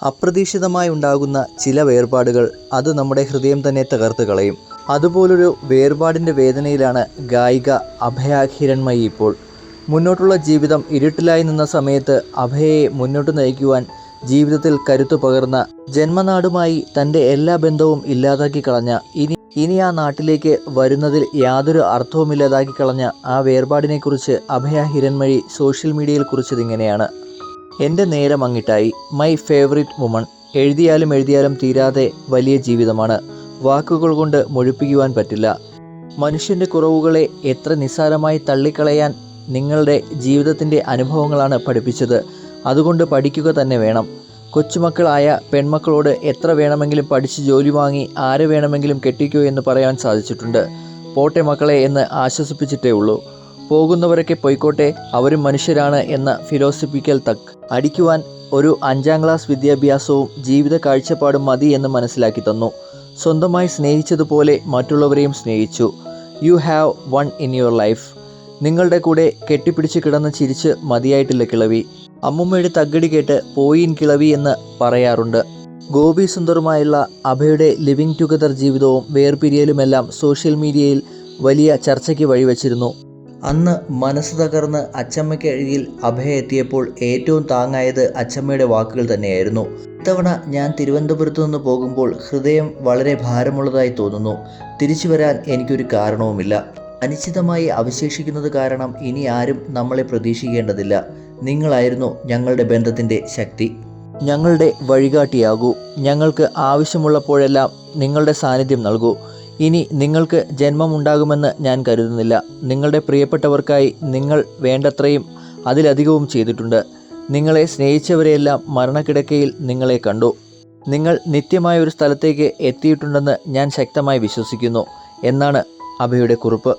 അപ്രതീക്ഷിതമായി ഉണ്ടാകുന്ന ചില വേർപാടുകൾ അത് നമ്മുടെ ഹൃദയം തന്നെ തകർത്ത് കളയും. അതുപോലൊരു വേർപാടിന്റെ വേദനയിലാണ് ഗായിക അഭയ ഇപ്പോൾ. മുന്നോട്ടുള്ള ജീവിതം ഇരുട്ടിലായി നിന്ന സമയത്ത് അഭയയെ മുന്നോട്ട് നയിക്കുവാൻ ജീവിതത്തിൽ കരുത്തു പകർന്ന ജന്മനാടുമായി തന്റെ എല്ലാ ബന്ധവും ഇല്ലാതാക്കി കളഞ്ഞ ഇനി ഇനി ആ നാട്ടിലേക്ക് വരുന്നതിൽ യാതൊരു അർത്ഥവുമില്ലാതാക്കി കളഞ്ഞ ആ വേർപാടിനെക്കുറിച്ച് അഭയ ഹിരൺമഴി സോഷ്യൽ മീഡിയയിൽ കുറിച്ചതിങ്ങനെയാണ് എന്റെ നേരം അങ്ങിട്ടായി മൈ ഫേവറിറ്റ് വുമൺ എഴുതിയാലും എഴുതിയാലും തീരാതെ വലിയ ജീവിതമാണ്. വാക്കുകൾ കൊണ്ട് മുഴുപ്പിക്കുവാൻ പറ്റില്ല. മനുഷ്യന്റെ കുറവുകളെ എത്ര നിസ്സാരമായി തള്ളിക്കളയാൻ നിങ്ങളുടെ ജീവിതത്തിന്റെ അനുഭവങ്ങളാണ് പഠിപ്പിച്ചത്. അതുകൊണ്ട് പഠിക്കുക തന്നെ വേണം. കൊച്ചുമക്കളായ പെൺമക്കളോട് എത്ര വേണമെങ്കിലും പഠിച്ച് ജോലി വാങ്ങി ആരെ വേണമെങ്കിലും കെട്ടിക്കോ എന്ന് പറയാൻ സാധിച്ചിട്ടുണ്ട്. പോട്ടെ മക്കളെ എന്ന് ആശ്വസിപ്പിച്ചിട്ടേ ഉള്ളൂ. പോകുന്നവരൊക്കെ പോയിക്കോട്ടെ അവരും മനുഷ്യരാണ് എന്ന ഫിലോസഫിക്കൽ തക് അടിക്കുവാൻ ഒരു അഞ്ചാം ക്ലാസ് വിദ്യാഭ്യാസവും ജീവിത കാഴ്ചപ്പാടും മതി എന്ന് മനസ്സിലാക്കി തന്നു. സ്വന്തമായി സ്നേഹിച്ചതുപോലെ മറ്റുള്ളവരെയും സ്നേഹിച്ചു. You have one in your life നിങ്ങളുടെ കൂടെ കെട്ടിപ്പിടിച്ച് കിടന്ന് ചിരിച്ച് മതിയായിട്ടില്ല കിളവി. അമ്മുമ്മയുടെ തകടി കേട്ട് പോയിൻ കിളവി എന്ന് പറയാറുണ്ട്. ഗോപി സുന്ദറുമായുള്ള അഭയുടെ ലിവിങ് ടുഗദർ ജീവിതവും വേർപിരിയലുമെല്ലാം സോഷ്യൽ മീഡിയയിൽ വലിയ ചർച്ചയ്ക്ക് വഴിവെച്ചിരുന്നു. അന്ന് മനസ്സ് തകർന്ന് അച്ചമ്മയ്ക്ക് അഭയ എത്തിയപ്പോൾ ഏറ്റവും താങ്ങായത് അച്ചമ്മയുടെ വാക്കുകൾ തന്നെയായിരുന്നു. ഇത്തവണ ഞാൻ തിരുവനന്തപുരത്തു നിന്ന് പോകുമ്പോൾ ഹൃദയം വളരെ ഭാരമുള്ളതായി തോന്നുന്നു. തിരിച്ചു വരാൻ എനിക്കൊരു കാരണവുമില്ല. അനിശ്ചിതമായി അവശേഷിക്കുന്നത് കാരണം ഇനി ആരും നമ്മളെ പ്രതീക്ഷിക്കേണ്ടതില്ല. നിങ്ങളായിരുന്നു ഞങ്ങളുടെ ബന്ധത്തിന്റെ ശക്തി. ഞങ്ങളുടെ വഴികാട്ടിയാകൂ. ഞങ്ങൾക്ക് ആവശ്യമുള്ളപ്പോഴെല്ലാം നിങ്ങളുടെ സാന്നിധ്യം നൽകൂ. ഇനി നിങ്ങൾക്ക് ജന്മമുണ്ടാകുമെന്ന് ഞാൻ കരുതുന്നില്ല. നിങ്ങളുടെ പ്രിയപ്പെട്ടവർക്കായി നിങ്ങൾ വേണ്ടത്രയും അതിലധികവും ചെയ്തിട്ടുണ്ട്. നിങ്ങളെ സ്നേഹിച്ചവരെയെല്ലാം മരണക്കിടക്കയിൽ നിങ്ങളെ കണ്ടു. നിങ്ങൾ നിത്യമായ ഒരു സ്ഥലത്തേക്ക് എത്തിയിട്ടുണ്ടെന്ന് ഞാൻ ശക്തമായി വിശ്വസിക്കുന്നു. എന്നാണ് അഭയുടെ കുറിപ്പ്.